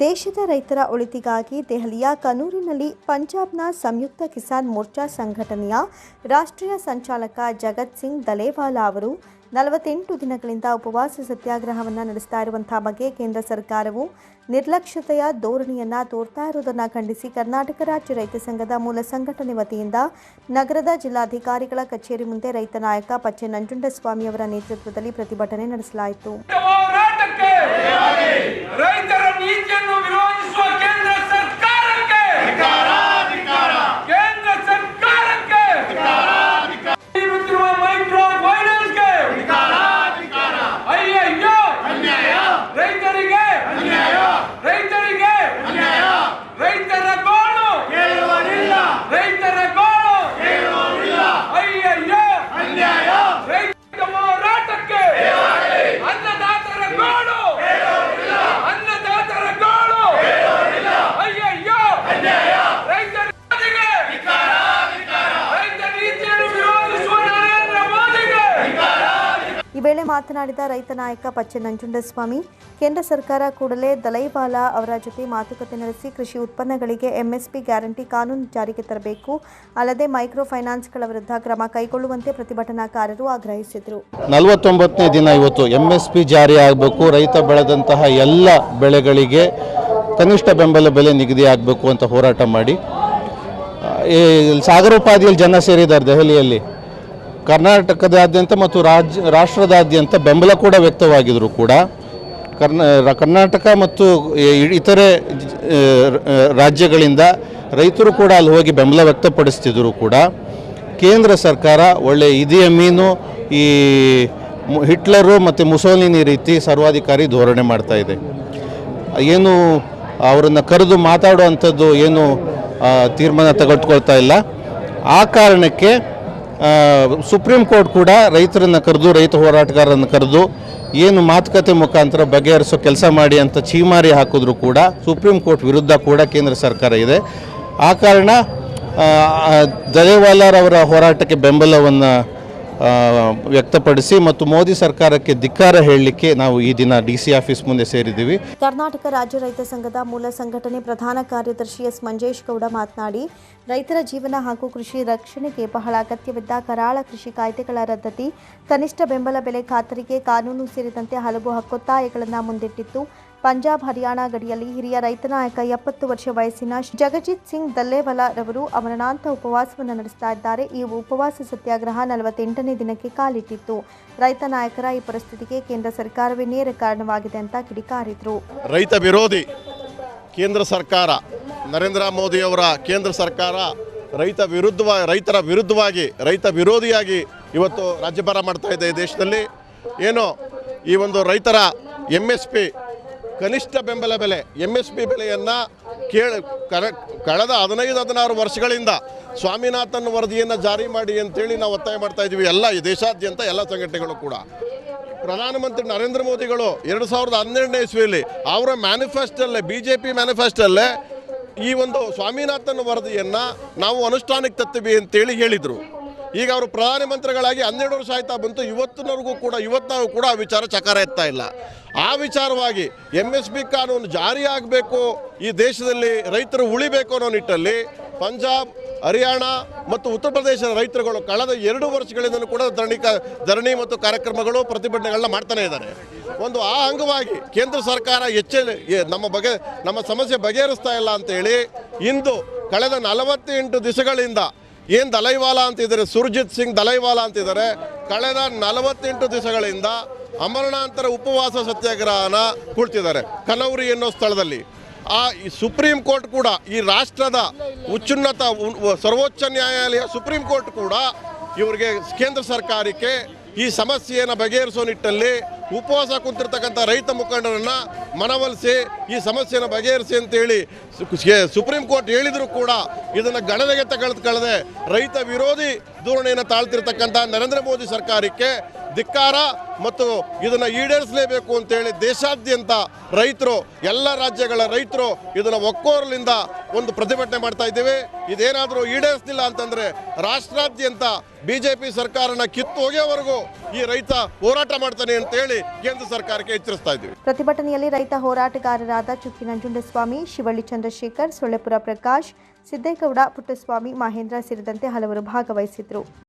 ದೇಶದ ರೈತರ ಒಳಿತಿಗಾಗಿ ದೆಹಲಿಯ ಕನೂರಿನಲ್ಲಿ ಪಂಜಾಬ್ನ ಸಂಯುಕ್ತ ಕಿಸಾನ್ ಮೋರ್ಚಾ ಸಂಘಟನೆಯ ರಾಷ್ಟ್ರೀಯ ಸಂಚಾಲಕ ಜಗತ್ ಸಿಂಗ್ ದಲೇವಾಲಾ ಅವರು ನಲವತ್ತೆಂಟು ದಿನಗಳಿಂದ ಉಪವಾಸ ಸತ್ಯಾಗ್ರಹವನ್ನು ನಡೆಸ್ತಾ ಇರುವಂತಹ ಬಗ್ಗೆ ಕೇಂದ್ರ ಸರ್ಕಾರವು ನಿರ್ಲಕ್ಷ್ಯತೆಯ ಧೋರಣೆಯನ್ನು ತೋರ್ತಾ ಇರುವುದನ್ನು ಖಂಡಿಸಿ ಕರ್ನಾಟಕ ರಾಜ್ಯ ರೈತ ಸಂಘದ ಮೂಲ ಸಂಘಟನೆ ವತಿಯಿಂದ ನಗರದ ಜಿಲ್ಲಾಧಿಕಾರಿಗಳ ಕಚೇರಿ ಮುಂದೆ ರೈತ ನಾಯಕ ಪಚ್ಚೆ ನಂಜುಂಡಸ್ವಾಮಿ ಅವರ ನೇತೃತ್ವದಲ್ಲಿ ಪ್ರತಿಭಟನೆ ನಡೆಸಲಾಯಿತು ಹೋರಾಟಕ್ಕೆ ರೈತರ ನೀತಿಯನ್ನು ವಿರೋಧಿಸುವ ಕೇಂದ್ರ ಸರ್ಕಾರಕ್ಕೆ ಕೇಂದ್ರ ಸರ್ಕಾರಕ್ಕೆ ನೀಡುತ್ತಿರುವ ಮೈಕ್ರೋ ಫೈನಾನ್ಸ್ಗೆ ಅಯ್ಯಯ್ಯೋ ರೈತರಿಗೆ ರೈತರಿಗೆ ರೈತರ ಗೋಳು ರೈತರ ಗೋಳು ಅಯ್ಯಯ್ಯೋ ರೈತ ಹೋರಾಟಕ್ಕೆ ಅನ್ನದಾತರ ಗೋಳು ಅನ್ನದಾತರ ಗೋಳು ಅಯ್ಯಯ್ಯೋ ರೈತರ ಮೋದಿಗೆ ರೈತ ನೀತಿಯನ್ನು ವಿರೋಧಿಸುವ ನರೇಂದ್ರ ಮೋದಿಗೆ ಈ ವೇಳೆ ಮಾತನಾಡಿದ ರೈತ ನಾಯಕ ಪಚ್ಚೆ ನಂಜುಂಡಸ್ವಾಮಿ, ಕೇಂದ್ರ ಸರ್ಕಾರ ಕೂಡಲೇ ದಲೈವಾಲಾ ಅವರ ಜೊತೆ ಮಾತುಕತೆ ನಡೆಸಿ ಕೃಷಿ ಉತ್ಪನ್ನಗಳಿಗೆ ಎಂಎಸ್ಪಿ ಗ್ಯಾರಂಟಿ ಕಾನೂನು ಜಾರಿಗೆ ತರಬೇಕು. ಅಲ್ಲದೆ ಮೈಕ್ರೋ ಫೈನಾನ್ಸ್ಗಳ ವಿರುದ್ಧ ಕ್ರಮ ಕೈಗೊಳ್ಳುವಂತೆ ಪ್ರತಿಭಟನಾಕಾರರು ಆಗ್ರಹಿಸಿದರು. ನಲವತ್ತೊಂಬತ್ತನೇ ದಿನ ಇವತ್ತು ಎಂಎಸ್ಪಿ ಜಾರಿ ಆಗಬೇಕು. ರೈತ ಬೆಳೆದಂತಹ ಎಲ್ಲ ಬೆಳೆಗಳಿಗೆ ಕನಿಷ್ಠ ಬೆಂಬಲ ಬೆಲೆ ನಿಗದಿ ಆಗಬೇಕು ಅಂತ ಹೋರಾಟ ಮಾಡಿ. ಸಾಗರೋಪಾದಿಯಲ್ಲಿ ಜನ ಸೇರಿದ್ದಾರೆ ದೆಹಲಿಯಲ್ಲಿ. ಕರ್ನಾಟಕದಾದ್ಯಂತ ಮತ್ತು ರಾಜ್ಯ ರಾಷ್ಟ್ರದಾದ್ಯಂತ ಬೆಂಬಲ ಕೂಡ ವ್ಯಕ್ತವಾಗಿದ್ರು ಕೂಡ. ಕರ್ನಾ ಕರ್ನಾಟಕ ಮತ್ತು ಇತರೆ ರಾಜ್ಯಗಳಿಂದ ರೈತರು ಕೂಡ ಅಲ್ಲಿ ಹೋಗಿ ಬೆಂಬಲ ವ್ಯಕ್ತಪಡಿಸ್ತಿದ್ರು ಕೂಡ. ಕೇಂದ್ರ ಸರ್ಕಾರ ಒಳ್ಳೆ ಇದೆಯ ಮೀನು, ಈ ಹಿಟ್ಲರು ಮತ್ತು ಮುಸೋಲಿನಿ ರೀತಿ ಸರ್ವಾಧಿಕಾರಿ ಧೋರಣೆ ಮಾಡ್ತಾ ಇದೆ. ಏನು ಅವರನ್ನು ಕರೆದು ಮಾತಾಡುವಂಥದ್ದು ಏನು ತೀರ್ಮಾನ ತೆಗೆದುಕೊಳ್ತಾ ಇಲ್ಲ. ಆ ಕಾರಣಕ್ಕೆ ಸುಪ್ರೀಂ ಕೋರ್ಟ್ ಕೂಡ ರೈತರನ್ನು ಕರೆದು, ರೈತ ಹೋರಾಟಗಾರರನ್ನು ಕರೆದು ಏನು ಮಾತುಕತೆ ಮುಖಾಂತರ ಬಗೆಹರಿಸೋ ಕೆಲಸ ಮಾಡಿ ಅಂತ ಛೀಮಾರಿ ಹಾಕಿದ್ರು ಕೂಡ ಸುಪ್ರೀಂ ಕೋರ್ಟ್ ವಿರುದ್ಧ ಕೂಡ ಕೇಂದ್ರ ಸರ್ಕಾರ ಇದೆ. ಆ ಕಾರಣ ಜಯವಾಲಾರ್ ಅವರ ಹೋರಾಟಕ್ಕೆ ಬೆಂಬಲವನ್ನು ವ್ಯಕ್ತಪಡಿಸಿ ಮತ್ತು ಮೋದಿ ಸರ್ಕಾರಕ್ಕೆ ಧಿಕ್ಕಾರ ಹೇಳಲಿಕ್ಕೆ ನಾವು ಈ ದಿನ ಡಿಸಿ ಆಫೀಸ್ ಮುಂದೆ ಸೇರಿದ್ದೀವಿ. ಕರ್ನಾಟಕ ರಾಜ್ಯ ರೈತ ಸಂಘದ ಮೂಲ ಸಂಘಟನೆ ಪ್ರಧಾನ ಕಾರ್ಯದರ್ಶಿ ಎಸ್ ಮಂಜೇಶ್ ಗೌಡ ಮಾತನಾಡಿ, ರೈತರ ಜೀವನ ಹಾಗೂ ಕೃಷಿ ರಕ್ಷಣೆಗೆ ಬಹಳ ಅಗತ್ಯವಿದ್ದ ಕರಾಳ ಕೃಷಿ ಕಾಯ್ದೆಗಳ ರದ್ದತಿ, ಕನಿಷ್ಠ ಬೆಂಬಲ ಬೆಲೆ ಖಾತರಿಗೆ ಕಾನೂನು ಸೇರಿದಂತೆ ಹಲವು ಹಕ್ಕೊತ್ತಾಯಗಳನ್ನು ಮುಂದಿಟ್ಟಿತ್ತು. ಪಂಜಾಬ್, ಹರಿಯಾಣ ಗಡಿಯಲ್ಲಿ ಹಿರಿಯ ರೈತ ನಾಯಕ ಎಪ್ಪತ್ತು ವರ್ಷ ವಯಸ್ಸಿನ ಜಗಜಿತ್ ಸಿಂಗ್ ದಲ್ಲೇವಾಲ ರವರು ಅಮರನಾಂತ ಉಪವಾಸವನ್ನು ನಡೆಸ್ತಾ ಇದ್ದಾರೆ. ಈ ಉಪವಾಸ ಸತ್ಯಾಗ್ರಹ ನಲವತ್ತೆಂಟನೇ ದಿನಕ್ಕೆ ಕಾಲಿಟ್ಟಿತ್ತು. ರೈತ ನಾಯಕರ ಈ ಪರಿಸ್ಥಿತಿಗೆ ಕೇಂದ್ರ ಸರ್ಕಾರವೇ ನೇರ ಕಾರಣವಾಗಿದೆ ಅಂತ ಕಿಡಿಕಾರಿದ್ರು. ರೈತ ವಿರೋಧಿ ಕೇಂದ್ರ ಸರ್ಕಾರ, ನರೇಂದ್ರ ಮೋದಿಯವರ ಕೇಂದ್ರ ಸರ್ಕಾರ ರೈತ ವಿರುದ್ಧ ರೈತರ ವಿರುದ್ಧವಾಗಿ, ರೈತ ವಿರೋಧಿಯಾಗಿ ಇವತ್ತು ರಾಜ್ಯಭಾರ ಮಾಡ್ತಾ ಇದೆ ಈ ದೇಶದಲ್ಲಿ. ಏನು ಈ ಒಂದು ರೈತರ ಎಂ ಎಸ್ ಪಿ ಕನಿಷ್ಠ ಬೆಂಬಲ ಬೆಲೆ ಎಂ ಎಸ್ ಪಿ ಬೆಲೆಯನ್ನು ಕೇಳ ಕಳೆದ ಹದಿನೈದು, ಹದಿನಾರು ವರ್ಷಗಳಿಂದ ಸ್ವಾಮಿನಾಥನ್ ವರದಿಯನ್ನು ಜಾರಿ ಮಾಡಿ ಅಂತೇಳಿ ನಾವು ಒತ್ತಾಯ ಮಾಡ್ತಾ ಇದ್ದೀವಿ. ಎಲ್ಲ ದೇಶಾದ್ಯಂತ ಎಲ್ಲ ಸಂಘಟನೆಗಳು ಕೂಡ. ಪ್ರಧಾನಮಂತ್ರಿ ನರೇಂದ್ರ ಮೋದಿಗಳು ಎರಡು ಸಾವಿರದ ಹನ್ನೆರಡನೇ ಇಸ್ವಿಯಲ್ಲಿ ಅವರ ಮ್ಯಾನಿಫೆಸ್ಟಲ್ಲೇ ಬಿ ಜೆ ಪಿ ಮ್ಯಾನಿಫೆಸ್ಟಲ್ಲೇ ಈ ಒಂದು ಸ್ವಾಮಿನಾಥನ್ ವರದಿಯನ್ನು ನಾವು ಅನುಷ್ಠಾನಕ್ಕೆ ತತ್ತೀವಿ ಅಂತೇಳಿ ಹೇಳಿದರು. ಈಗ ಅವರು ಪ್ರಧಾನಮಂತ್ರಿಗಳಾಗಿ ಹನ್ನೆರಡು ವರ್ಷ ಆಯ್ತಾ ಬಂತು. ಇವತ್ತಿನವರೆಗೂ ಕೂಡ ಇವತ್ತಿನವರೆಗೂ ಕೂಡ ಆ ವಿಚಾರ ಚಕಾರ ಎತ್ತಾ ಇಲ್ಲ. ಆ ವಿಚಾರವಾಗಿ ಎಂ ಎಸ್ ಬಿ ಕಾನೂನು ಜಾರಿಯಾಗಬೇಕು ಈ ದೇಶದಲ್ಲಿ ರೈತರು ಉಳಿಬೇಕು ಅನ್ನೋ ನಿಟ್ಟಲ್ಲಿ ಪಂಜಾಬ್, ಹರಿಯಾಣ ಮತ್ತು ಉತ್ತರ ಪ್ರದೇಶದ ರೈತರುಗಳು ಕಳೆದ ಎರಡು ವರ್ಷಗಳಿಂದಲೂ ಕೂಡ ಧರಣಿ ಧರಣಿ ಮತ್ತು ಕಾರ್ಯಕ್ರಮಗಳು, ಪ್ರತಿಭಟನೆಗಳನ್ನ ಮಾಡ್ತಾನೆ ಇದ್ದಾರೆ. ಒಂದು ಆ ಅಂಗವಾಗಿ ಕೇಂದ್ರ ಸರ್ಕಾರ ಹೆಚ್ಚಳ ಎ- ನಮ್ಮ ಬಗೆ, ನಮ್ಮ ಸಮಸ್ಯೆ ಬಗೆಹರಿಸ್ತಾ ಇಲ್ಲ ಅಂತೇಳಿ ಇಂದು ಕಳೆದ ನಲವತ್ತೆಂಟು ದಿವಸಗಳಿಂದ ಏನು ದಲೈವಾಲ ಅಂತಿದ್ದಾರೆ? ಸುರ್ಜಿತ್ ಸಿಂಗ್ ದಲೈವಾಲಾ ಅಂತಿದ್ದಾರೆ. ಕಳೆದ ನಲವತ್ತೆಂಟು ದಿವಸಗಳಿಂದ ಅಮರಣಾಂತರ ಉಪವಾಸ ಸತ್ಯಾಗ್ರಹನ ಕುಳ್ತಿದ್ದಾರೆ ಕನೌರಿ ಅನ್ನೋ ಸ್ಥಳದಲ್ಲಿ. ಆ ಈ ಸುಪ್ರೀಂ ಕೋರ್ಟ್ ಕೂಡ ಈ ರಾಷ್ಟ್ರದ ಉಚ್ಚುನ್ನತ ಸರ್ವೋಚ್ಚ ನ್ಯಾಯಾಲಯ ಸುಪ್ರೀಂ ಕೋರ್ಟ್ ಕೂಡ ಇವರಿಗೆ ಕೇಂದ್ರ ಸರ್ಕಾರಕ್ಕೆ ಈ ಸಮಸ್ಯೆಯನ್ನು ಬಗೆಹರಿಸೋ ನಿಟ್ಟಲ್ಲಿ ಉಪವಾಸ ಕುಂತಿರ್ತಕ್ಕಂಥ ರೈತ ಮುಖಂಡರನ್ನು ಮನವೊಲಿಸಿ ಈ ಸಮಸ್ಯೆಯನ್ನು ಬಗೆಹರಿಸಿ ಅಂತೇಳಿ ಸುಪ್ರೀಂ ಕೋರ್ಟ್ ಹೇಳಿದರೂ ಕೂಡ ಇದನ್ನು ಗಣನೆಗೆ ತೆಗೆದುಕೊಳ್ಳದೆ ರೈತ ವಿರೋಧಿ ಧೋರಣೆಯನ್ನು ತಾಳ್ತಿರ್ತಕ್ಕಂಥ ನರೇಂದ್ರ ಮೋದಿ ಸರ್ಕಾರಕ್ಕೆ ಧಿಕ್ಕಾರ ಮತ್ತು ಇದನ್ನು ಈಡೇರಿಸಲೇಬೇಕು ಅಂತೇಳಿ ದೇಶಾದ್ಯಂತ ರೈತರು, ಎಲ್ಲ ರಾಜ್ಯಗಳ ರೈತರು ಇದನ್ನು ಒಕ್ಕೋರ್ಲಿಂದ ಒಂದು ಪ್ರತಿಭಟನೆ ಮಾಡ್ತಾ ಇದ್ದೇವೆ. ಇದೇನಾದರೂ ಈಡೇರಿಸಲಿಲ್ಲ ಅಂತಂದರೆ ರಾಷ್ಟ್ರಾದ್ಯಂತ ಬಿ ಜೆ ಪಿ ಸರ್ಕಾರನ ಕಿತ್ತು ಹೋಗೋವರೆಗೂ ಈ ರೈತ ಹೋರಾಟ ಮಾಡ್ತಾನೆ ಅಂತೇಳಿ ಕೇಂದ್ರ ಸರ್ಕಾರಕ್ಕೆ ಎಚ್ಚರಿಸ್ತಾ ಇದ್ದೀವಿ. ಪ್ರತಿಭಟನೆಯಲ್ಲಿ ರೈತ ಹೋರಾಟಗಾರರಾದ ಚುಕ್ಕಿ ನಂಜುಂಡಸ್ವಾಮಿ ಶಿವಳ್ಳಿ ಚಂದ್ರಶೇಖರ್, ಸೊಳ್ಳೆಪುರ ಪ್ರಕಾಶ್, ಸಿದ್ದೇಗೌಡ ಪುಟ್ಟಸ್ವಾಮಿ, ಮಹೇಂದ್ರ ಸೇರಿದಂತೆ ಹಲವರು ಭಾಗವಹಿಸಿದ್ರು.